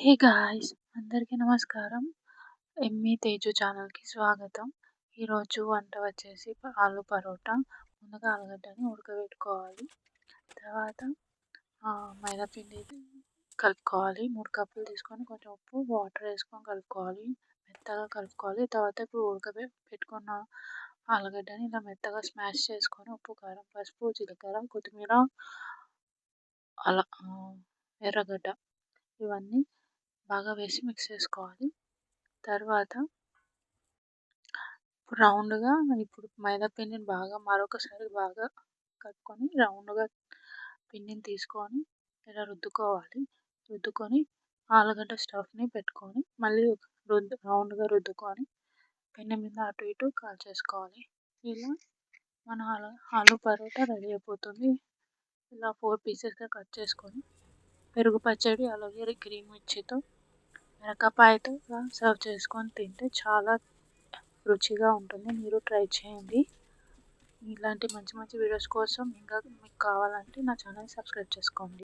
Hey guys అందరికీ నమస్కారం. ఎమ్మి తేజు ఛానల్కి స్వాగతం. ఈరోజు వంట వచ్చేసి ఆలు పరోటా. ముందుగా ఆలుగడ్డని ఉడకబెట్టుకోవాలి. తర్వాత మైదా పిండి కలుపుకోవాలి. మూడు కప్పులు తీసుకొని కొంచెం ఉప్పు వాటర్ వేసుకొని కలుపుకోవాలి. మెత్తగా కలుపుకోవాలి. తర్వాత ఇప్పుడు ఉడకబె పెట్టుకున్న ఆలుగడ్డని ఇలా మెత్తగా స్మాష్ చేసుకొని ఉప్పు కారం పసుపు జీలకర్ర కొత్తిమీర అలా ఎర్రగడ్డ ఇవన్నీ బాగా వేసి మిక్స్ చేసుకోవాలి. తర్వాత రౌండ్గా ఇప్పుడు మైదా పిండిని బాగా మరొకసారి బాగా కట్టుకొని రౌండ్గా పిండిని తీసుకొని ఇలా రుద్దుకోవాలి. రుద్దుకొని ఆలుగడ్డ స్టఫ్ని పెట్టుకొని మళ్ళీ రుద్దు రౌండ్గా రుద్దుకొని పెనం మీద అటు ఇటు కాల్చేసుకోవాలి. ఇలా మన ఆలు ఆలు పరోటా రెడీ అయిపోతుంది. ఇలా ఫోర్ పీసెస్గా కట్ చేసుకొని పెరుగు పచ్చడి అలాగే గ్రీన్ మిర్చితో మిరపకాయతో సర్వ్ చేసుకొని తింటే చాలా రుచిగా ఉంటుంది. మీరు ట్రై చేయండి. ఇలాంటి మంచి మంచి వీడియోస్ కోసం ఇంకా మీకు కావాలంటే నా ఛానల్ సబ్స్క్రైబ్ చేసుకోండి.